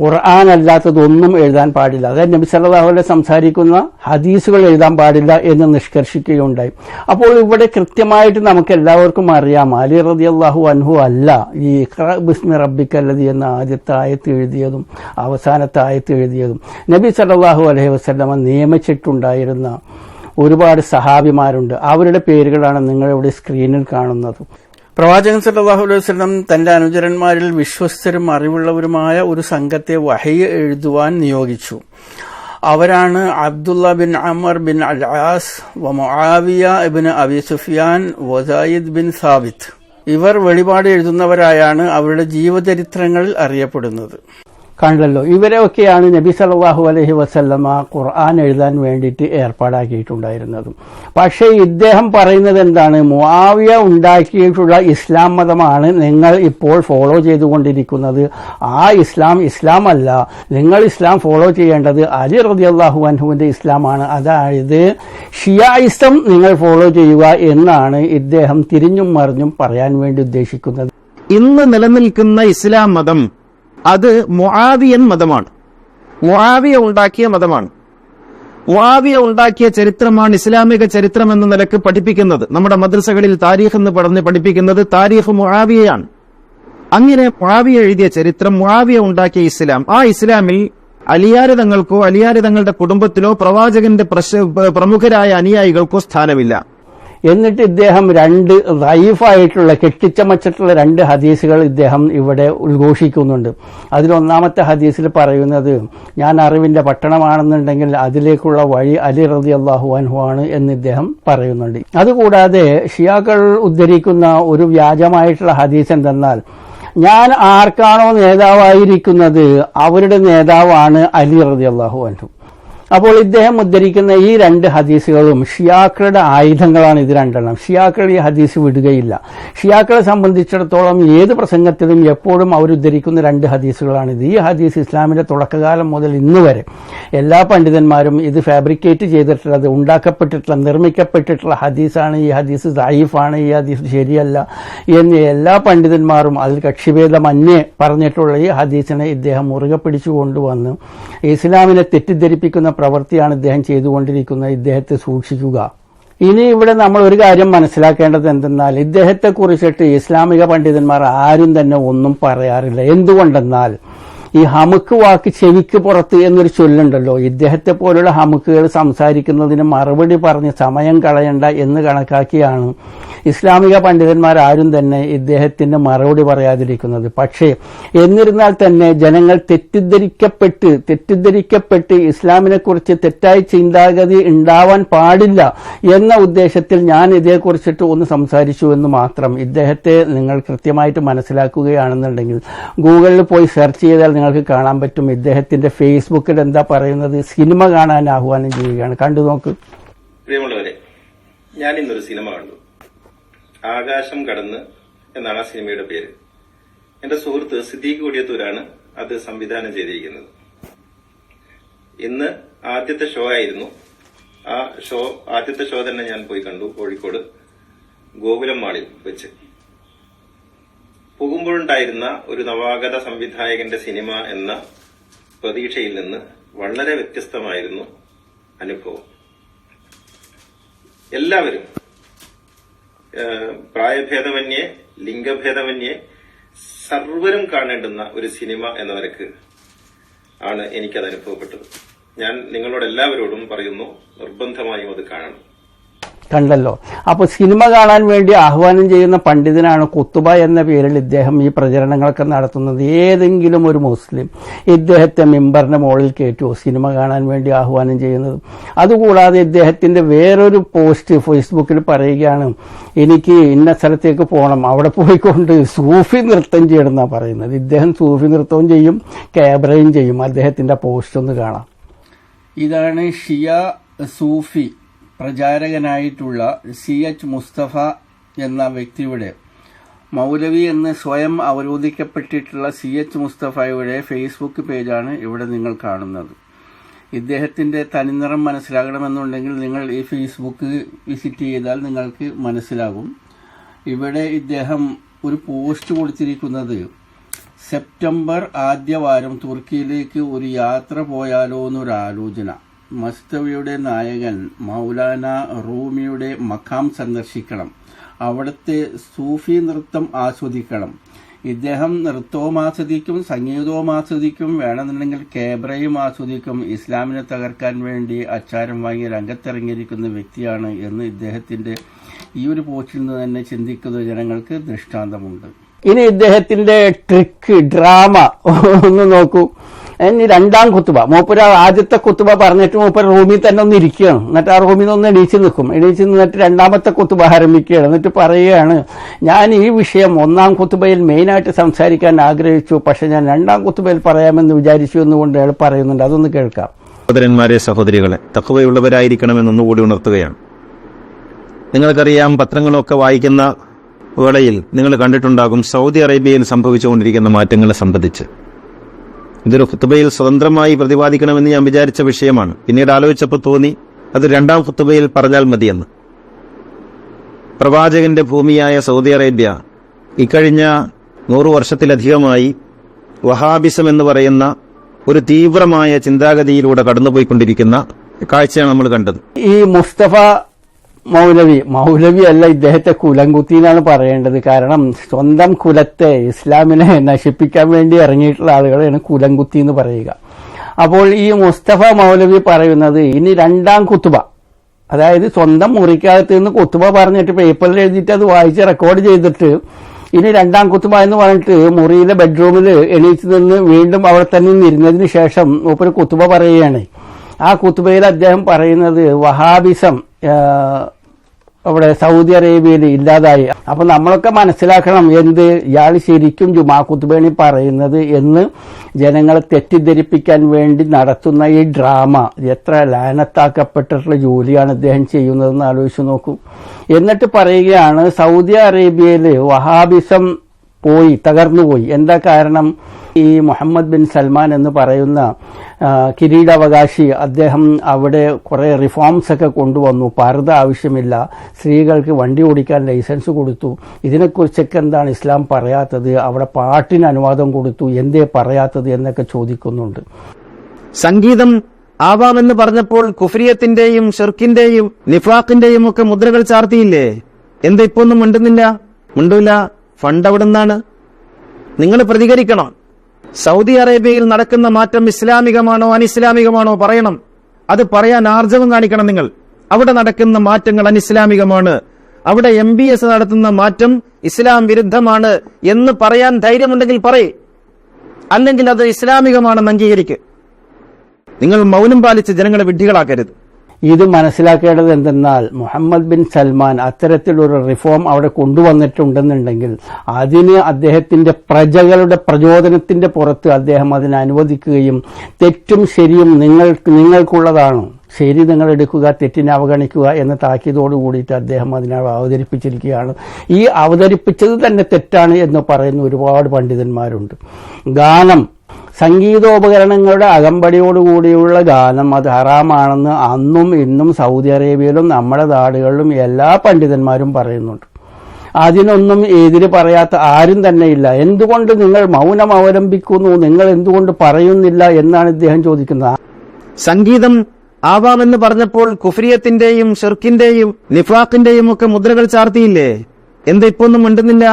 ഖുർആൻ അല്ലാത്തതൊന്നും എഴുതാൻ പാടില്ല. അതായത് നബി സല്ലല്ലാഹു അലൈഹി സംസാരിക്കുന്ന ഹദീസുകൾ എഴുതാൻ പാടില്ല എന്ന് നിഷ്കർഷിക്കുകയുണ്ടായി. അപ്പോൾ ഇവിടെ കൃത്യമായിട്ട് നമുക്ക് എല്ലാവർക്കും അറിയാം അലി റളിയല്ലാഹു അൻഹു അല്ല ഈ ബിസ്മി റബ്ബിക്കല്ലതി എന്ന ആദ്യത്തെ ആയത്ത് എഴുതിയതും അവസാനത്തെ ആയത്ത് എഴുതിയതും. നബി സല്ലാഹു അലൈഹി വസ്ലമ നിയമിച്ചിട്ടുണ്ടായിരുന്ന ഒരുപാട് സഹാബിമാരുണ്ട്. അവരുടെ പേരുകളാണ് നിങ്ങളിവിടെ സ്ക്രീനിൽ കാണുന്നത്. പ്രവാചകൻ സല്ലാഹു അലൈഹി വസല്ലം തന്റെ അനുചരന്മാരിൽ വിശ്വസ്തരും അറിവുള്ളവരുമായ ഒരു സംഘത്തെ വഹയ എഴുതുവാൻ നിയോഗിച്ചു. അവരാണ് Abdullah bin Amr bin al As bin Abi Sufyan വസായിദ് bin Thabit. ഇവർ വെളിപാട് എഴുതുന്നവരായാണ് അവരുടെ ജീവചരിത്രങ്ങളിൽ അറിയപ്പെടുന്നത്. കണ്ടല്ലോ. ഇവരെയൊക്കെയാണ് നബി സല്ലല്ലാഹു അലഹി വസല്ലമ ഖുർആൻ എഴുതാൻ വേണ്ടിയിട്ട് ഏർപ്പാടാക്കിയിട്ടുണ്ടായിരുന്നത്. പക്ഷേ ഇദ്ദേഹം പറയുന്നത് എന്താണ്? മുആവിയ ഉണ്ടാക്കിയിട്ടുള്ള ഇസ്ലാം മതമാണ് നിങ്ങൾ ഇപ്പോൾ ഫോളോ ചെയ്തുകൊണ്ടിരിക്കുന്നത്. ആ ഇസ്ലാം ഇസ്ലാം അല്ല. നിങ്ങൾ ഇസ്ലാം ഫോളോ ചെയ്യേണ്ടത് അലി റളിയല്ലാഹു അൻഹുവിന്റെ ഇസ്ലാമാണ്. അതായത് ഷിയായിസം നിങ്ങൾ ഫോളോ ചെയ്യുക എന്നാണ് ഇദ്ദേഹം തിരിഞ്ഞും മറിഞ്ഞും പറയാൻ വേണ്ടി ഉദ്ദേശിക്കുന്നത്. ഇന്ന് നിലനിൽക്കുന്ന ഇസ്ലാം മതം അത് മുആവിയൻ മതമാണ്. മുആവിയ ഉണ്ടാക്കിയ മതമാണ്. മുആവിയ ഉണ്ടാക്കിയ ചരിത്രമാണ് ഇസ്ലാമിക ചരിത്രം എന്ന നിലയ്ക്ക് പഠിപ്പിക്കുന്നത്. നമ്മുടെ മദ്രസകളിൽ താരീഖ് എന്ന് പറഞ്ഞ് പഠിപ്പിക്കുന്നത് താരീഖ് മുആവിയയാണ്. അങ്ങനെ മുആവിയ എഴുതിയ ചരിത്രം മുആവിയ ഉണ്ടാക്കിയ ഇസ്ലാം. ആ ഇസ്ലാമിൽ അലിയാരിതങ്ങൾക്കോ അലിയാരിതങ്ങളുടെ കുടുംബത്തിലോ പ്രവാചകന്റെ പ്രമുഖരായ അനുയായികൾക്കോ സ്ഥാനമില്ല. എന്നിട്ട് ഇദ്ദേഹം രണ്ട് റൈഫായിട്ടുള്ള കെട്ടിച്ചമച്ചിട്ടുള്ള രണ്ട് ഹദീസുകൾ ഇദ്ദേഹം ഇവിടെ ഉദ്ഘോഷിക്കുന്നുണ്ട്. അതിലൊന്നാമത്തെ ഹദീസിൽ പറയുന്നത് ഞാൻ അറിവിന്റെ പട്ടണമാണെന്നുണ്ടെങ്കിൽ അതിലേക്കുള്ള വഴി അലി റതി അള്ളാഹു അൻഹു ആണ് എന്ന് ഇദ്ദേഹം പറയുന്നുണ്ട്. അതുകൂടാതെ ഷിയാക്കൾ ഉദ്ധരിക്കുന്ന ഒരു വ്യാജമായിട്ടുള്ള ഹദീസ് എന്തെന്നാൽ ഞാൻ ആർക്കാണോ നേതാവായിരിക്കുന്നത് അവരുടെ നേതാവാണ് അലി റതി അള്ളാഹു അൻഹു. അപ്പോൾ ഇദ്ദേഹം ഉദ്ധരിക്കുന്ന ഈ രണ്ട് ഹദീസുകളും ഷിയാക്കളുടെ ആയുധങ്ങളാണ് ഇത് രണ്ടെണ്ണം. ഷിയാക്കൾ ഈ ഹദീസ് വിടുകയില്ല. ഷിയാക്കളെ സംബന്ധിച്ചിടത്തോളം ഏത് പ്രസംഗത്തിലും എപ്പോഴും അവർ ഉദ്ധരിക്കുന്ന രണ്ട് ഇത്. ഈ ഹദീസ് ഇസ്ലാമിന്റെ തുടക്കകാലം മുതൽ ഇന്ന് വരെ എല്ലാ പണ്ഡിതന്മാരും ഇത് ഫാബ്രിക്കേറ്റ് ചെയ്തിട്ടുള്ളത് ഉണ്ടാക്കപ്പെട്ടിട്ടുള്ള നിർമ്മിക്കപ്പെട്ടിട്ടുള്ള ഹദീസാണ്. ഈ ഹദീസ് സായിഫാണ് ഈ ഹദീസ് ശരിയല്ല എന്ന് എല്ലാ പണ്ഡിതന്മാരും അതിൽ കക്ഷിഭേദമന്യേ പറഞ്ഞിട്ടുള്ള ഈ ഹദീസിനെ ഇദ്ദേഹം മുറുകെ പിടിച്ചു കൊണ്ടുവന്ന് ഇസ്ലാമിനെ തെറ്റിദ്ധരിപ്പിക്കുന്ന പ്രവൃത്തിയാണ് ഇദ്ദേഹം ചെയ്തുകൊണ്ടിരിക്കുന്നത് ഇദ്ദേഹത്തെ സൂക്ഷിക്കുക. ഇനി ഇവിടെ നമ്മൾ ഒരു കാര്യം മനസ്സിലാക്കേണ്ടത് എന്തെന്നാൽ ഇദ്ദേഹത്തെ കുറിച്ചിട്ട് ഇസ്ലാമിക പണ്ഡിതന്മാർ ആരും തന്നെ ഒന്നും പറയാറില്ല. എന്തുകൊണ്ടെന്നാൽ ഈ ഹമുക്ക് വാക്ക് ചെവിക്ക് പുറത്ത് എന്നൊരു ചൊല്ലുണ്ടല്ലോ. ഇദ്ദേഹത്തെ പോലുള്ള ഹമുക്കുകൾ സംസാരിക്കുന്നതിന് മറുപടി പറഞ്ഞ് സമയം കളയണ്ട എന്ന് കണക്കാക്കിയാണ് ഇസ്ലാമിക പണ്ഡിതന്മാർ ആരും തന്നെ ഇദ്ദേഹത്തിന് മറുപടി പറയാതിരിക്കുന്നത്. പക്ഷേ എന്നിരുന്നാൽ തന്നെ ജനങ്ങൾ തെറ്റിദ്ധരിക്കപ്പെട്ട് തെറ്റിദ്ധരിക്കപ്പെട്ട് ഇസ്ലാമിനെ കുറിച്ച് തെറ്റായ ചിന്താഗതി ഉണ്ടാവാൻ പാടില്ല എന്ന ഉദ്ദേശത്തിൽ ഞാൻ ഇതേക്കുറിച്ചിട്ട് ഒന്ന് സംസാരിച്ചു എന്ന് മാത്രം. ഇദ്ദേഹത്തെ നിങ്ങൾ കൃത്യമായിട്ട് മനസ്സിലാക്കുകയാണെന്നുണ്ടെങ്കിൽ ഗൂഗിളിൽ പോയി സെർച്ച് ചെയ്താൽ നിങ്ങൾക്ക് കാണാൻ പറ്റും. ഇദ്ദേഹത്തിന്റെ ഫേസ്ബുക്കിൽ എന്താ പറയുന്നത്? സിനിമ കാണാൻ ആഹ്വാനം ചെയ്യുകയാണ്. കണ്ടു നോക്ക്. പ്രിയമുള്ളവരെ ഞാൻ ഇന്നൊരു സിനിമ കണ്ടു. ആകാശം കടന്ന് എന്നാണ് ആ സിനിമയുടെ പേര്. എന്റെ സുഹൃത്ത് സിദ്ദീഖ് കൊടിയത്തൂരാണ് അത് സംവിധാനം ചെയ്തിരിക്കുന്നത്. ഇന്ന് ആദ്യത്തെ ഷോ ആയിരുന്നു. ആ ഷോ ആദ്യത്തെ ഷോ തന്നെ ഞാൻ പോയി കണ്ടു കോഴിക്കോട് ഗോകുലം മാളിൽ വെച്ച്. പോകുമ്പോഴുണ്ടായിരുന്ന ഒരു നവാഗത സംവിധായകന്റെ സിനിമ എന്ന പ്രതീക്ഷയിൽ നിന്ന് വളരെ വ്യത്യസ്തമായിരുന്നു അനുഭവം. എല്ലാവരും പ്രായഭേദമന്യേ ലിംഗഭേദമന്യേ സർവരും കാണേണ്ടുന്ന ഒരു സിനിമ എന്ന നിലയ്ക്ക് ആണ് എനിക്കത് അനുഭവപ്പെട്ടത് ഞാൻ നിങ്ങളോട് എല്ലാവരോടും പറയുന്നു നിർബന്ധമായും അത് കാണണം. കണ്ടല്ലോ. അപ്പൊ സിനിമ കാണാൻ വേണ്ടി ആഹ്വാനം ചെയ്യുന്ന പണ്ഡിതനാണ് കുത്തുബ എന്ന പേരിൽ ഇദ്ദേഹം ഈ പ്രചരണങ്ങളൊക്കെ നടത്തുന്നത്. ഏതെങ്കിലും ഒരു മുസ്ലിം ഇദ്ദേഹത്തെ മിമ്പറിന്റെ മുകളിൽ കയറ്റുമോ സിനിമ കാണാൻ വേണ്ടി ആഹ്വാനം ചെയ്യുന്നത്. അതുകൂടാതെ ഇദ്ദേഹത്തിന്റെ വേറൊരു പോസ്റ്റ് ഫേസ്ബുക്കിൽ പറയുകയാണ് എനിക്ക് ഇന്ന സ്ഥലത്തേക്ക് പോകണം അവിടെ പോയിക്കൊണ്ട് സൂഫി നൃത്തം ചെയ്യണമെന്നാണ് പറയുന്നത്. ഇദ്ദേഹം സൂഫി നൃത്തവും ചെയ്യും ക്യാബറയും ചെയ്യും. അദ്ദേഹത്തിന്റെ പോസ്റ്റ് ഒന്ന് കാണാം. ഇതാണ് ഷിയ സൂഫി. പ്രചാരകനായിട്ടുള്ള സി എച്ച് മുസ്തഫ എന്ന വ്യക്തിയുടെ മൗലവി എന്ന് സ്വയം അവരോധിക്കപ്പെട്ടിട്ടുള്ള സി എച്ച് മുസ്തഫയുടെ ഫേസ്ബുക്ക് പേജാണ് ഇവിടെ നിങ്ങൾ കാണുന്നത്. ഇദ്ദേഹത്തിന്റെ തനിനിറം മനസ്സിലാകണമെന്നുണ്ടെങ്കിൽ നിങ്ങൾ ഈ ഫേസ്ബുക്ക് വിസിറ്റ് ചെയ്താൽ നിങ്ങൾക്ക് മനസ്സിലാകും. ഇവിടെ ഇദ്ദേഹം ഒരു പോസ്റ്റ് കൊടുത്തിരിക്കുന്നത് സെപ്റ്റംബർ ആദ്യവാരം തുർക്കിയിലേക്ക് ഒരു യാത്ര പോയാലോ എന്നൊരു ആലോചന മസ്തവിയുടെ നായകൻ മൗലാന റൂമിയുടെ മഖാം സന്ദർശിക്കണം. അവിടുത്തെ സൂഫി നൃത്തം ആസ്വദിക്കണം. ഇദ്ദേഹം നൃത്തവും ആസ്വദിക്കും സംഗീതവും ആസ്വദിക്കും. വേണമെന്നുണ്ടെങ്കിൽ കേബ്രയും ആസ്വദിക്കും. ഇസ്ലാമിനെ തകർക്കാൻ വേണ്ടി അച്ചാരം വാങ്ങി രംഗത്തിറങ്ങിയിരിക്കുന്ന വ്യക്തിയാണ് എന്ന് ഇദ്ദേഹത്തിന്റെ ഈ ഒരു പോസ്റ്റിൽ നിന്ന് തന്നെ ചിന്തിക്കുന്ന ജനങ്ങൾക്ക് ദൃഷ്ടാന്തമുണ്ട്. ഇനി ഇദ്ദേഹത്തിന്റെ ട്രിക്ക് ഡ്രാമ ഒന്ന് നോക്കൂ. ഇനി രണ്ടാം കുത്തുബ. മൂപ്പര് ആദ്യത്തെ കുത്തുബ പറഞ്ഞിട്ട് മൂപ്പര് റൂമിൽ തന്നെ ഒന്ന് ഇരിക്കുകയാണ്. എന്നിട്ട് ആ റൂമിൽ നിന്ന് ഒന്ന് എണീച്ച് നിൽക്കും. എണീച്ച് നിന്നിട്ട് രണ്ടാമത്തെ കുത്തുബ ആരംഭിക്കുകയാണ്. എന്നിട്ട് പറയുകയാണ് ഞാൻ ഈ വിഷയം ഒന്നാം കുത്തുബയിൽ മെയിനായിട്ട് സംസാരിക്കാൻ ആഗ്രഹിച്ചു. പക്ഷെ ഞാൻ രണ്ടാം കുത്തുബയിൽ പറയാമെന്ന് വിചാരിച്ചു എന്നുകൊണ്ട് അയാൾ പറയുന്നുണ്ട്. അതൊന്ന് കേൾക്കാം. സഹോദരന്മാരെ സഹോദരികളെ തക്കവയുള്ളവരായിരിക്കണമെന്നൊന്നുകൂടി ഉണർത്തുകയാണ്. നിങ്ങൾക്കറിയാം പത്രങ്ങളൊക്കെ വായിക്കുന്ന വേളയിൽ നിങ്ങൾ കണ്ടിട്ടുണ്ടാകും സൗദി അറേബ്യയിൽ സംഭവിച്ചുകൊണ്ടിരിക്കുന്ന മാറ്റങ്ങളെ സംബന്ധിച്ച്. ഇതൊരു ഹുത്തുബയിൽ സ്വതന്ത്രമായി പ്രതിപാദിക്കണമെന്ന് ഞാൻ വിചാരിച്ച വിഷയമാണ്. പിന്നീട് ആലോചിച്ചപ്പോൾ തോന്നി അത് രണ്ടാം ഹുത്തുബയിൽ പറഞ്ഞാൽ മതിയെന്ന്. പ്രവാചകന്റെ ഭൂമിയായ സൗദി അറേബ്യ ഇക്കഴിഞ്ഞ നൂറു വർഷത്തിലധികമായി വഹാബിസം എന്ന് പറയുന്ന ഒരു തീവ്രമായ ചിന്താഗതിയിലൂടെ കടന്നുപോയിക്കൊണ്ടിരിക്കുന്ന കാഴ്ചയാണ് നമ്മൾ കണ്ടത്. ഈ മുസ്തഫ മൗലവി മൗലവി അല്ല ഇദ്ദേഹത്തെ കുലംകുത്തി എന്നാണ് പറയേണ്ടത്. കാരണം സ്വന്തം കുലത്തെ ഇസ്ലാമിനെ നശിപ്പിക്കാൻ വേണ്ടി ഇറങ്ങിയിട്ടുള്ള ആളുകളെയാണ് കുലംകുത്തി എന്ന് പറയുക. അപ്പോൾ ഈ മുസ്തഫ മൗലവി പറയുന്നത് ഇനി രണ്ടാം കുത്തുബ അതായത് സ്വന്തം മുറിക്കകത്ത് നിന്ന് കുത്തുബ പറഞ്ഞിട്ട് പേപ്പറിൽ എഴുതിയിട്ട് അത് വായിച്ച് റെക്കോർഡ് ചെയ്തിട്ട് ഇനി രണ്ടാം കുത്തുബ എന്ന് പറഞ്ഞിട്ട് മുറിയിലെ ബെഡ്റൂമിൽ എണീച്ച് നിന്ന് വീണ്ടും അവിടെ തന്നെ നിന്നിരുന്നതിന് ശേഷം ഒപ്പൊരു കുത്തുബ പറയുകയാണ്. ആ കുത്തുബയിൽ അദ്ദേഹം പറയുന്നത് വഹാബിസം അവിടെ സൗദി അറേബ്യയിൽ ഇല്ലാതായി. അപ്പൊ നമ്മളൊക്കെ മനസ്സിലാക്കണം എന്ത് ഇയാൾ ശരിക്കും ജുമാ കുത്തുബേണി പറയുന്നത് എന്ന് ജനങ്ങളെ തെറ്റിദ്ധരിപ്പിക്കാൻ വേണ്ടി നടത്തുന്ന ഈ ഡ്രാമ. എത്ര ലാനത്താക്കപ്പെട്ടിട്ടുള്ള ജോലിയാണ് അദ്ദേഹം ചെയ്യുന്നതെന്ന് ആലോചിച്ച് നോക്കൂ. എന്നിട്ട് പറയുകയാണ് സൗദി അറേബ്യയിൽ വഹാബിസം പോയി തകർന്നുപോയി എന്താ കാരണം? ഈ മുഹമ്മദ് ബിൻ സൽമാൻ എന്ന് പറയുന്ന കിരീടാവകാശി അദ്ദേഹം അവിടെ കുറെ റിഫോംസ് ഒക്കെ കൊണ്ടുവന്നു. പർദ്ദ ആവശ്യമില്ല. സ്ത്രീകൾക്ക് വണ്ടി ഓടിക്കാൻ ലൈസൻസ് കൊടുത്തു. ഇതിനെക്കുറിച്ചൊക്കെ എന്താണ് ഇസ്ലാം പറയാത്തത്? അവിടെ പാട്ടിന് അനുവാദം കൊടുത്തു. എന്തേ പറയാത്തത് എന്നൊക്കെ ചോദിക്കുന്നുണ്ട്. സംഗീതം ആവാമെന്ന് പറഞ്ഞപ്പോൾ കുഫ്രിയത്തിന്റെയും ഷെർക്കിന്റെയും നിഫാഖിന്റെയും ഒക്കെ മുദ്രകൾ ചാർത്തിയില്ലേ? എന്താ ഇപ്പൊ ഒന്നും മിണ്ടുന്നില്ല? മിണ്ടൂല? ഫണ്ട് അവിടെ നിന്നാണ് നിങ്ങൾ പ്രതികരിക്കണം. സൗദി അറേബ്യയിൽ നടക്കുന്ന മാറ്റം ഇസ്ലാമികമാണോ അനിസ്ലാമികമാണോ പറയണം. അത് പറയാൻ ആർജവം കാണിക്കണം നിങ്ങൾ. അവിടെ നടക്കുന്ന മാറ്റങ്ങൾ അനിസ്ലാമികമാണ്. അവിടെ എം ബി എസ് നടത്തുന്ന മാറ്റം ഇസ്ലാം വിരുദ്ധമാണ് എന്ന് പറയാൻ ധൈര്യമുണ്ടെങ്കിൽ പറയേ. അല്ലെങ്കിൽ അത് ഇസ്ലാമികമാണെന്ന് അംഗീകരിക്കുക നിങ്ങൾ മൗനം പാലിച്ച് ജനങ്ങളെ വിഡ്ഢികളാക്കരുത്. ഇത് മനസ്സിലാക്കേണ്ടത് എന്തെന്നാൽ മുഹമ്മദ് ബിൻ സൽമാൻ അത്തരത്തിലൊരു റിഫോം അവിടെ കൊണ്ടുവന്നിട്ടുണ്ടെന്നുണ്ടെങ്കിൽ അതിന് അദ്ദേഹത്തിന്റെ പ്രജകളുടെ പ്രചോദനത്തിന്റെ പുറത്ത് അദ്ദേഹം അതിനെ അനുവദിക്കുകയും തെറ്റും ശരിയും നിങ്ങൾ നിങ്ങൾക്കുള്ളതാണ്. ശരി നിങ്ങൾ എടുക്കുക തെറ്റിനെ അവഗണിക്കുക എന്ന താക്കീതോട് കൂടിയിട്ട് അദ്ദേഹം അതിനെ അവതരിപ്പിച്ചിരിക്കുകയാണ്. ഈ അവതരിപ്പിച്ചത് തന്നെ തെറ്റാണ് എന്ന് പറയുന്ന ഒരുപാട് പണ്ഡിതന്മാരുണ്ട്. ഗാനം സംഗീതോപകരണങ്ങളുടെ അകമ്പടിയോടുകൂടിയുള്ള ഗാനം അത് ഹറാമാണെന്ന് അന്നും ഇന്നും സൗദി അറേബ്യയിലും നമ്മുടെ നാടുകളിലും എല്ലാ പണ്ഡിതന്മാരും പറയുന്നുണ്ട്. അതിനൊന്നും എതിര് പറയാത്ത ആരും തന്നെ ഇല്ല എന്തുകൊണ്ട് നിങ്ങൾ മൗനം അവലംബിക്കുന്നു? നിങ്ങൾ എന്തുകൊണ്ട് പറയുന്നില്ല എന്നാണ് ഇദ്ദേഹം ചോദിക്കുന്നത്. സംഗീതം ആവാമെന്ന് പറഞ്ഞപ്പോൾ കുഫ്രിയത്തിന്റെയും ഷെർക്കിന്റെയും നിഫാഖിന്റെയും ഒക്കെ മുദ്രകൾ ചാർത്തിയില്ലേ? എന്താ ഇപ്പൊ ഒന്നും മിണ്ടുന്നില്ല?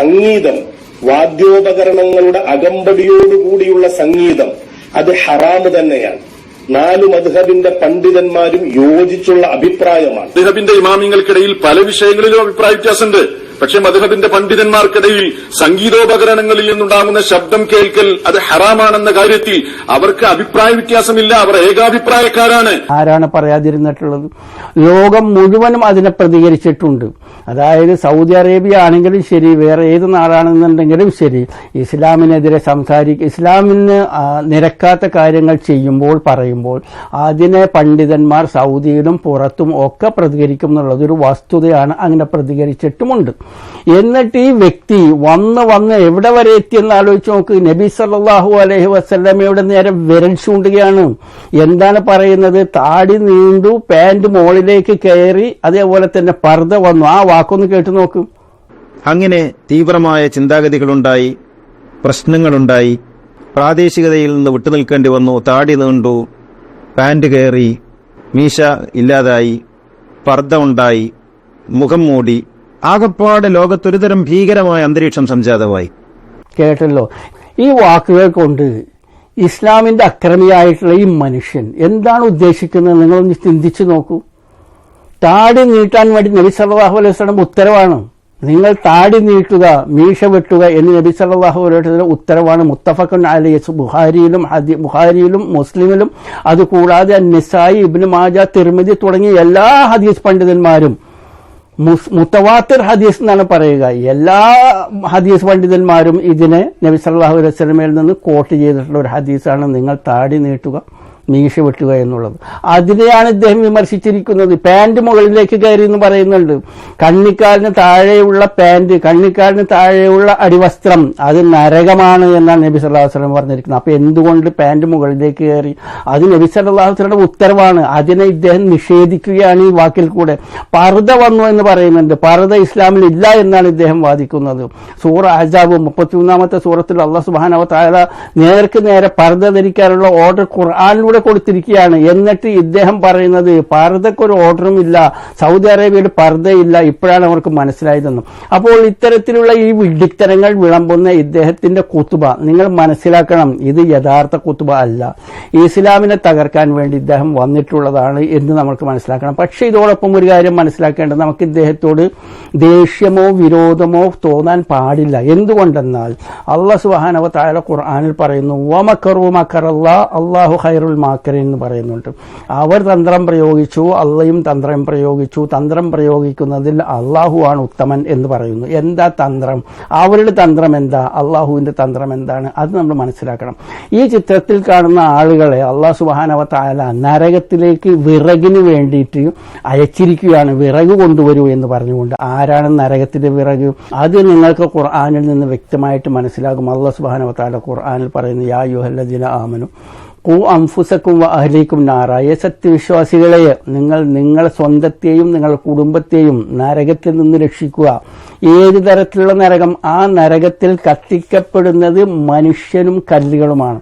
സംഗീതം വാദ്യോപകരണങ്ങളുടെ അകമ്പടിയോടുകൂടിയുള്ള സംഗീതം അത് ഹറാമ് തന്നെയാണ്. നാല് മധുഹബിന്റെ പണ്ഡിതന്മാരും യോജിച്ചുള്ള അഭിപ്രായമാണ്. മധുഹബിന്റെ ഇമാമിങ്ങൾക്കിടയിൽ പല വിഷയങ്ങളിലും അഭിപ്രായ വ്യത്യാസമുണ്ട്. പക്ഷെ മധുഹബിന്റെ പണ്ഡിതന്മാർക്കിടയിൽ സംഗീതോപകരണങ്ങളിൽ നിന്നുണ്ടാകുന്ന ശബ്ദം കേൾക്കൽ അത് ഹറാമാണെന്ന കാര്യത്തിൽ അവർക്ക് അഭിപ്രായ വ്യത്യാസമില്ല. അവർ ഏകാഭിപ്രായക്കാരാണ്. ആരാണ് പറയാതിരുന്നിട്ടുള്ളത്? ലോകം മുഴുവനും അതിനെ പ്രതികരിച്ചിട്ടുണ്ട്. അതായത് സൗദി അറേബ്യ ആണെങ്കിലും ശരി വേറെ ഏത് നാടാണെന്നുണ്ടെങ്കിലും ശരി. ഇസ്ലാമിനെതിരെ സംസാരിക്കുക ഇസ്ലാമിന് നിരക്കാത്ത കാര്യങ്ങൾ ചെയ്യുമ്പോൾ പറയുമ്പോൾ അതിനെ പണ്ഡിതന്മാർ സൗദിയിലും പുറത്തും ഒക്കെ പ്രതികരിക്കും എന്നുള്ളതൊരു വസ്തുതയാണ് അങ്ങനെ പ്രതികരിച്ചിട്ടുമുണ്ട്. എന്നിട്ട് ഈ വ്യക്തി വന്ന് വന്ന് എവിടെ വരെ എത്തിയെന്ന് ആലോചിച്ച് നോക്ക്. നബി സല്ലാഹു അലഹി വസല്ലമയുടെ നേരെ വിരൽ ചൂണ്ടുകയാണ്. എന്താണ് പറയുന്നത്? താടി നീണ്ടു പാന്റ് മുകളിലേക്ക് കയറി അതേപോലെ തന്നെ പർദ്ദ വന്നു. ആ വാക്കൊന്ന് കേട്ടു നോക്ക്. അങ്ങനെ തീവ്രമായ ചിന്താഗതികളുണ്ടായി പ്രശ്നങ്ങളുണ്ടായി പ്രാദേശികതയിൽ നിന്ന് വിട്ടുനിൽക്കേണ്ടി വന്നു താടി നീണ്ടു പാന്റ് കയറി മീശ ഇല്ലാതായി പർദ്ദ ഉണ്ടായി മുഖം മൂടി ആകപ്പാടെ ലോകത്തൊരുതരം ഭീകരമായ അന്തരീക്ഷം സംജാതമായി. കേട്ടല്ലോ? ഈ വാക്കുകൾ കൊണ്ട് ഇസ്ലാമിന്റെ അക്രമിയായിട്ടുള്ള ഈ മനുഷ്യൻ എന്താണ് ഉദ്ദേശിക്കുന്നത്? നിങ്ങളൊന്ന് ചിന്തിച്ചു നോക്കൂ. താടി നീട്ടാൻ വേണ്ടി നബി സല്ലല്ലാഹു അലൈഹി വസല്ലം ഉത്തരവാണ്. നിങ്ങൾ താടി നീട്ടുക മീശ വെട്ടുക എന്ന് നബി സല്ലല്ലാഹു അലൈഹി ഉത്തരവാണ്. മുത്തഫക്കൻ അലൈഹി ബുഹാരിയിലും ഹദി ബുഖാരിയിലും മുസ്ലിമിലും അതുകൂടാതെ നിസായി ഇബ്നു മാജ തിരുമതി തുടങ്ങിയ എല്ലാ ഹദീസ് പണ്ഡിതന്മാരും മുത്തവാത്തിർ ഹദീസ് എന്നാണ് പറയുക. എല്ലാ ഹദീസ് പണ്ഡിതന്മാരും ഇതിനെ നബി സല്ലല്ലാഹു അലൈഹി വസല്ലമയിൽ നിന്ന് കോട്ട് ചെയ്തിട്ടുള്ള ഒരു ഹദീസാണ്. നിങ്ങൾ താടി നീട്ടുക മീശ വെട്ടുക എന്നുള്ളത്. അതിനെയാണ് ഇദ്ദേഹം വിമർശിച്ചിരിക്കുന്നത്. പാന്റ് മുകളിലേക്ക് കയറി എന്ന് പറയുന്നുണ്ട്. കണ്ണിക്കാലിന് താഴെയുള്ള പാന്റ് കണ്ണിക്കാലിന് താഴെയുള്ള അടിവസ്ത്രം അത് നരകമാണ് എന്നാണ് നബി സല്ലല്ലാഹു അലൈഹി വസല്ലം പറഞ്ഞിരിക്കുന്നത്. അപ്പൊ എന്തുകൊണ്ട് പാന്റ് മുകളിലേക്ക് കയറി? അത് നബി സല്ലല്ലാഹു അലൈഹി വസല്ലമയുടെ ഉത്തരവാണ്. അതിനെ ഇദ്ദേഹം നിഷേധിക്കുകയാണ് ഈ വാക്കിൽ കൂടെ. പർദ്ദ വന്നു എന്ന് പറയുന്നുണ്ട്. പർദ്ദ ഇസ്ലാമിൽ ഇല്ല എന്നാണ് ഇദ്ദേഹം വാദിക്കുന്നത്. സൂറ അജാബ് മുപ്പത്തിമൂന്നാമത്തെ സൂറത്തിൽ അള്ളാഹ് സുബാനവ താഴെ നേർക്ക് നേരെ പർദ്ദ ധരിക്കാനുള്ള ഓർഡർ ഖുർആാനിലൂടെ കൊടുത്തിരിക്കുകയാണ്. എന്നിട്ട് ഇദ്ദേഹം പറയുന്നത് പർദ്ദക്കൊരു ഓർഡറും ഇല്ല സൗദി അറേബ്യയിൽ പർദ്ദയില്ല ഇപ്പോഴാണ് അവർക്ക് മനസ്സിലായതെന്നും. അപ്പോൾ ഇത്തരത്തിലുള്ള ഈ വിഡിത്തരങ്ങൾ വിളമ്പുന്ന ഇദ്ദേഹത്തിന്റെ കുത്തുബ നിങ്ങൾ മനസ്സിലാക്കണം ഇത് യഥാർത്ഥ കുത്തുബ അല്ല. ഇസ്ലാമിനെ തകർക്കാൻ വേണ്ടി ഇദ്ദേഹം വന്നിട്ടുള്ളതാണ് എന്ന് നമുക്ക് മനസ്സിലാക്കണം. പക്ഷെ ഇതോടൊപ്പം ഒരു കാര്യം മനസ്സിലാക്കേണ്ടത് നമുക്ക് ഇദ്ദേഹത്തോട് ദേഷ്യമോ വിരോധമോ തോന്നാൻ പാടില്ല. എന്തുകൊണ്ടെന്നാൽ അള്ളാഹ് സുബാനവ താഴെ ഖുർആാനിൽ പറയുന്നു വമക്കറു മക്കറല്ല അള്ളാഹു ഖൈറുൽ മാക്കറിൻ എന്ന് പറയുന്നുണ്ട്. അവർ തന്ത്രം പ്രയോഗിച്ചു അള്ളയും തന്ത്രം പ്രയോഗിച്ചു. തന്ത്രം പ്രയോഗിക്കുന്നതിൽ അള്ളാഹു ആണ് ഉത്തമൻ എന്ന് പറയുന്നു. എന്താ തന്ത്രം? അവരുടെ തന്ത്രം എന്താ? അള്ളാഹുവിന്റെ തന്ത്രം എന്താണ്? അത് നമ്മൾ മനസ്സിലാക്കണം. ഈ ചിത്രത്തിൽ കാണുന്ന ആളുകളെ അള്ളാഹു സുബാനവ താല നരകത്തിലേക്ക് വിറകിന് വേണ്ടിയിട്ട് അയച്ചിരിക്കുകയാണ്. വിറക് കൊണ്ടുവരൂ എന്ന് പറഞ്ഞുകൊണ്ട്. ആരാണ് നരകത്തിന്റെ വിറക്? അത് നിങ്ങൾക്ക് ഖുർആാനിൽ നിന്ന് വ്യക്തമായിട്ട് മനസ്സിലാകും. അള്ളാഹു സുബാനവ താല ഖുർആാനിൽ പറയുന്നു യാ യുഹല്ലദിന ആമനു കൂ അംഫുസക്കും അഹ്ലീക്കും നാറായ സത്യവിശ്വാസികളെ നിങ്ങൾ നിങ്ങളെ സ്വന്തത്തെയും നിങ്ങളുടെ കുടുംബത്തെയും നരകത്തിൽ നിന്ന് രക്ഷിക്കുക. ഏത് തരത്തിലുള്ള നരകം? ആ നരകത്തിൽ കത്തിക്കപ്പെടുന്നത് മനുഷ്യനും കല്ലുകളുമാണ്.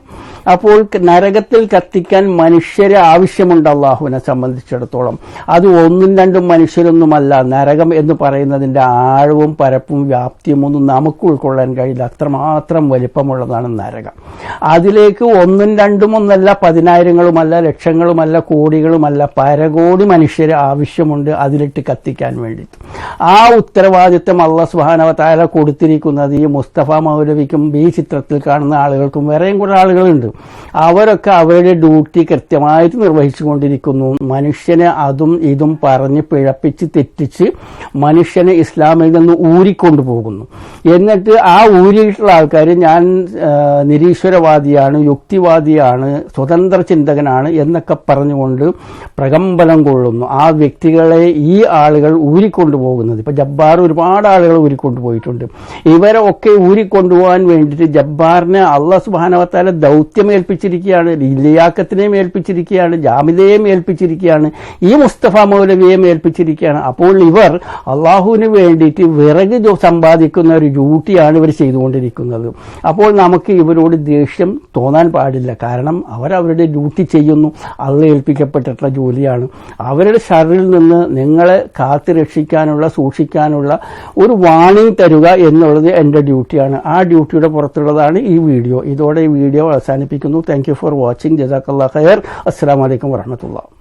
അപ്പോൾ നരകത്തിൽ കത്തിക്കാൻ മനുഷ്യരെ ആവശ്യമുണ്ട് അള്ളാഹുവിനെ സംബന്ധിച്ചിടത്തോളം. അത് ഒന്നും രണ്ടും മനുഷ്യരൊന്നുമല്ല. നരകം എന്ന് പറയുന്നതിന്റെ ആഴവും പരപ്പും വ്യാപ്തിയും ഒന്നും നമുക്ക് ഉൾക്കൊള്ളാൻ കഴിയില്ല. അത്രമാത്രം വലിപ്പമുള്ളതാണ് നരകം. അതിലേക്ക് ഒന്നും രണ്ടും ഒന്നല്ല പതിനായിരങ്ങളുമല്ല ലക്ഷങ്ങളുമല്ല കോടികളുമല്ല പരകോടി മനുഷ്യരെ ആവശ്യമുണ്ട് അതിലിട്ട് കത്തിക്കാൻ വേണ്ടി ആ ഉത്തരവാദിത്വം അള്ള സുഹാനവതാര കൊടുത്തിരിക്കുന്നത് ഈ മുസ്തഫ മൗലവിക്കും ഈ ചിത്രത്തിൽ കാണുന്ന ആളുകൾക്കും വേറെയും കുറെ ആളുകളുണ്ട്. അവരൊക്കെ അവരുടെ ഡ്യൂട്ടി കൃത്യമായിട്ട് നിർവഹിച്ചുകൊണ്ടിരിക്കുന്നു. മനുഷ്യനെ അതും ഇതും പറഞ്ഞ് പിഴപ്പിച്ച് തെറ്റിച്ച് മനുഷ്യനെ ഇസ്ലാമിൽ നിന്ന് ഊരിക്കൊണ്ടു പോകുന്നു എന്നിട്ട് ആ ഊരിയിട്ടുള്ള ആൾക്കാർ ഞാൻ നിരീശ്വരവാദിയാണ് യുക്തിവാദിയാണ് സ്വതന്ത്ര ചിന്തകനാണ് എന്നൊക്കെ പറഞ്ഞുകൊണ്ട് പ്രകമ്പനം കൊള്ളുന്നു. ആ വ്യക്തികളെ ഈ ആളുകൾ ഊരിക്കൊണ്ടുപോകുന്നത്. ഇപ്പൊ ജബ്ബാർ ഒരുപാട് ആളുകൾ ഊരിക്കൊണ്ടുപോയിട്ടുണ്ട്. ഇവരെ ഒക്കെ ഊരിക്കൊണ്ടുപോകാൻ വേണ്ടിയിട്ട് ജബ്ബാറിനെ അള്ളാഹ് സുബാനവത്താലെ ദൗത്യം ഏൽപ്പിച്ചിരിക്കുകയാണ് ലിയാക്കത്തിനെയും ഏൽപ്പിച്ചിരിക്കുകയാണ് ജാമിദയെയും ഏൽപ്പിച്ചിരിക്കുകയാണ് ഈ മുസ്തഫ മൗലവിയെയും ഏൽപ്പിച്ചിരിക്കുകയാണ്. അപ്പോൾ ഇവർ അള്ളാഹുവിന് വേണ്ടിയിട്ട് വിറക് സമ്പാദിക്കുന്ന ഒരു ഡ്യൂട്ടിയാണ് ഇവർ ചെയ്തുകൊണ്ടിരിക്കുന്നത്. അപ്പോൾ നമുക്ക് ഇവരോട് ദേഷ്യം തോന്നാൻ പാടില്ല. കാരണം അവരവരുടെ ഡ്യൂട്ടി ചെയ്യുന്നു. അള്ള ഏൽപ്പിക്കപ്പെട്ടിട്ടുള്ള ജോലിയാണ്. അവരുടെ ഷറിൽ നിന്ന് നിങ്ങളെ കാത്തു രക്ഷിക്കാനുള്ള സൂക്ഷിക്കാനുള്ള ഒരു വാണിംഗ് തരുക എന്നുള്ളത് എന്റെ ഡ്യൂട്ടിയാണ്. ആ ഡ്യൂട്ടിയുടെ പുറത്തുള്ളതാണ് ഈ വീഡിയോ. ഇതോടെ ഈ വീഡിയോ توفيق نو ثانك يو فور واتشينج جزاك الله خير السلام عليكم ورحمه الله